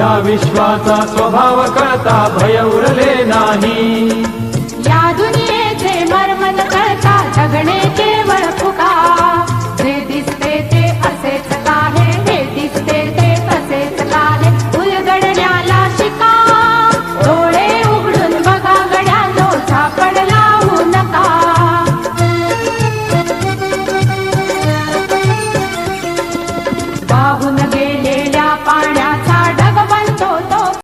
या विश्वाचा स्वभाव कळता भय उरले नाही.